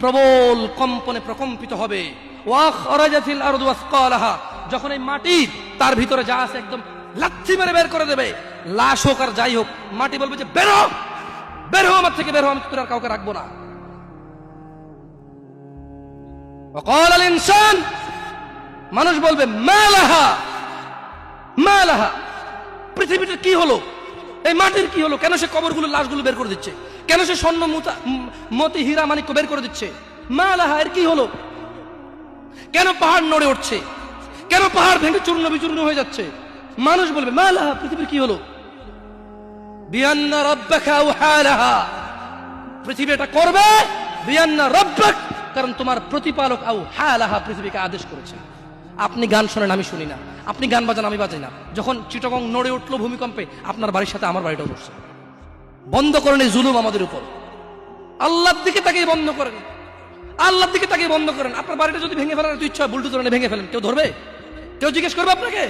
প্রবল কম্পনে প্রকম্পিত হবে। যখন এই মাটি তার ভিতরে যা আছে একদম লাচ্ছি মেরে বের করে দেবে। লাশ হোক আর যাই হোক, মাটি বলবে যে, বেরো বেরো আমার থেকে, বেরো আমি তোর আর কাউকে রাখব না। মানুষ বলবে, মালাহা! মালাহা! পৃথিবীটা কি হলো? এই মাটির কি হলো? কেন সে কবরগুলো, লাশগুলো বের করে দিচ্ছে? কেন সে স্বর্ণ মুতা হীরা মানিক্য বের করে দিচ্ছে? মালাহা এর কি হলো? কেন পাহাড় নড়ে উঠছে? কেন পাহাড় ভেঙে চূর্ণ বিচূর্ণ হয়ে যাচ্ছে? মানুষ বলবে মালাহা পৃথিবীর কি হলো? বিয়ান্না রব্বাকা আউহালাহা পৃথিবী এটা করবে, বিয়ান্না রব্বাক, কারণ তোমার প্রতিপালক আউ হালাহা পৃথিবীকে আদেশ করেছে। আপনি গান শোনেন, আমি শুনি না। আপনি গান বাজান, আমি বাজাই না। যখন চিটগং নড়ে উঠল ভূমিকম্পে, আপনার বাড়ির সাথে আমার বাড়িটাও নড়ছে। বন্ধ করেন এই জুলুম আমাদের উপর। আল্লাহর দিকে তাকে বন্ধ করেন। আল্লাহর দিকে তাকে বন্ধ করেন। আপনার বাড়িটা যদি ভেঙে ফেলার ইচ্ছা বুলটু ধরনে ভেঙে ফেলেন। কেউ ধরবে? কেউ জিজ্ঞেস করবে আপনাকে?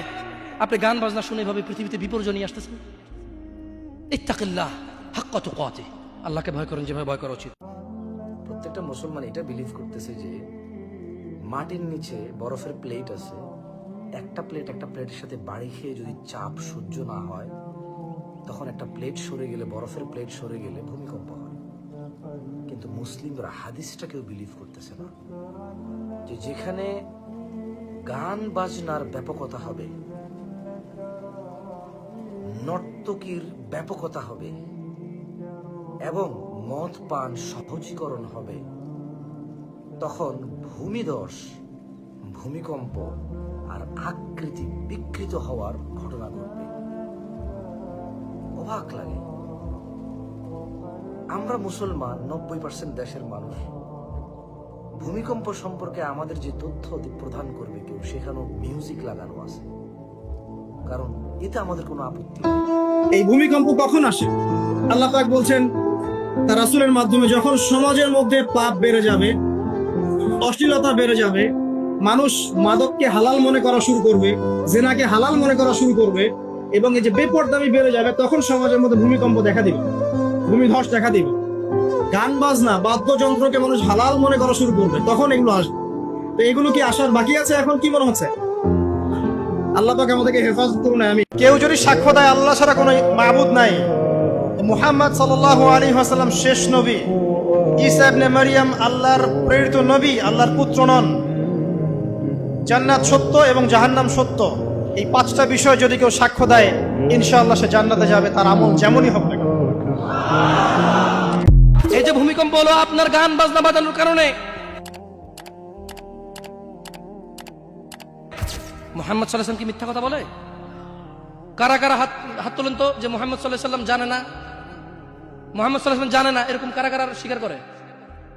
আপনি গান বাজনা শুনে এভাবে পৃথিবীতে বিপর্যয় নিয়ে আসতেছেন? ইত্তাকিল্লাহ হাক্কাত কাতে আল্লাহকে ভয় করেন, যেভাবে ভয় করা উচিত। প্রত্যেকটা মুসলমান এটা বিলিভ করতেছে যে, মাটির নিচে বরফের প্লেট আছে। একটা প্লেট একটা প্লেটের সাথে বাড়ি খেয়ে যদি চাপ সহ্য না হয় তখন একটা প্লেট সরে গেলে, বরফের প্লেট সরে গেলে ভূমিকম্প হয়। কিন্তু মুসলিমরা হাদিসটা কেউ বিলিভ করতেছে না যে যেখানে গান বাজনার ব্যাপকতা হবে, নর্তকীর ব্যাপকতা হবে এবং মদ পান সহজীকরণ হবে, তখন ভূমিধস ভূমিকম্প আর আকৃতি বিকৃত হওয়ার ঘটনা ঘটবে। অবাক লাগে। আমরা মুসলমান, নব্বই পার্সেন্ট দেশের মানুষ। ভূমিকম্প সম্পর্কে আমাদের যে তথ্য প্রদান করবে কেউ, সেখানেও মিউজিক লাগানো আছে। কারণ এতে আমাদের কোনো আপত্তি এই ভূমিকম্প কখন আসে? আল্লাহ পাক বলছেন তার রাসূলের মাধ্যমে যখন সমাজের মধ্যে পাপ বেড়ে যাবে, অশ্লীলতা বেড়ে যাবে, মানুষ মাদককে হালাল মনে করা শুরু করবে, জেনাকে হালাল মনে করা শুরু করবে এবং এই যে বেপরদামি বেড়ে যাবে, তখন সমাজের মধ্যে ভূমিকম্প দেখা দিবে। ভূমিধস দেখা দিবে। গান বাজনা, বাদ্যযন্ত্রকে মানুষ হালাল মনে করা শুরু করবে, তখন এগুলো আসবে। তো এগুলো কি আসার বাকি আছে এখন, কি মনে হচ্ছে? আল্লাহ পাক আমাদেরকে হেফাজত করুন আমি কেউ যদি সাক্ষ্য দেয়, আল্লাহ ছাড়া কোনো মাবুদ নাই। মুহাম্মদ সাল্লাল্লাহু আলাইহি ওয়াসাল্লাম শেষ নবী। ঈসা ইবনে মারিয়াম আল্লাহর প্রেরিত নবী, আল্লাহর পুত্র নন। জান্নাত সত্য এবং জাহান্নাম সত্য। এই পাঁচটা বিষয় যদি কেউ সাক্ষ্য দেয়, ইনশাআল্লাহ সে জান্নাতে যাবে, তার আমল যেমনই হোক না এই যে ভূমিকম্প হলো আপনার গান বাজনা বাজানোর কারণে। মোহাম্মদ সাল্লাহাম কি মিথ্যা কথা বলে? কারা কারা হাত হাত তোলেন তো যে মোহাম্মদ সাল্লাহ সাল্লাম জানে না? মোহাম্মদ সাল্লাহ জানে না, এরকম কারা কারা স্বীকার করে?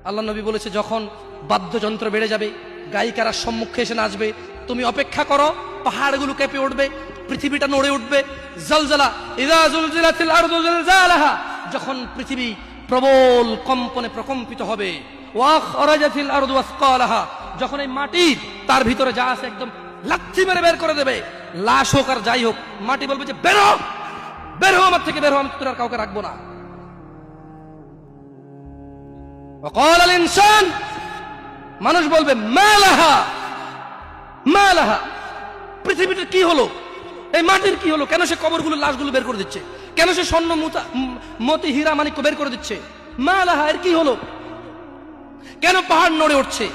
আল্লাহ নবী বলেছে, যখন বাদ্যযন্ত্র বেড়ে যাবে, গায়িকারা সম্মুখে এসে নাচবে, তুমি অপেক্ষা করো পাহাড়গুলো কেঁপে উঠবে পৃথিবীটা নড়ে উঠবে জলজলা ইদা জুলজিলাতিল আরদু জিলজালাহা যখন পৃথিবী প্রবল কম্পনে প্রকম্পিত হবে ওয়াখরাজাতিল আরদু আসকালাহা যখন এই মাটি তার ভিতরে যা আছে একদম লাথি মেরে বের করে দেবে লাশ হোক আর যাই হোক মাটি বলবে যে বেরো বের হো আমার থেকে বের হো আমি তোর আর কাউকে রাখবো না وقال الانسان মানুষ বলবে মালাহা মালাহা পৃথিবীটা কি হলো? এই মাটির কি হলো? কেন সে কবরগুলো, লাশগুলো বের করে দিচ্ছে? কেন সে স্বর্ণ মুতা হীরা মানিক্য বের করে দিচ্ছে? মালাহা এর কি হলো? কেন পাহাড় নড়ে উঠছে?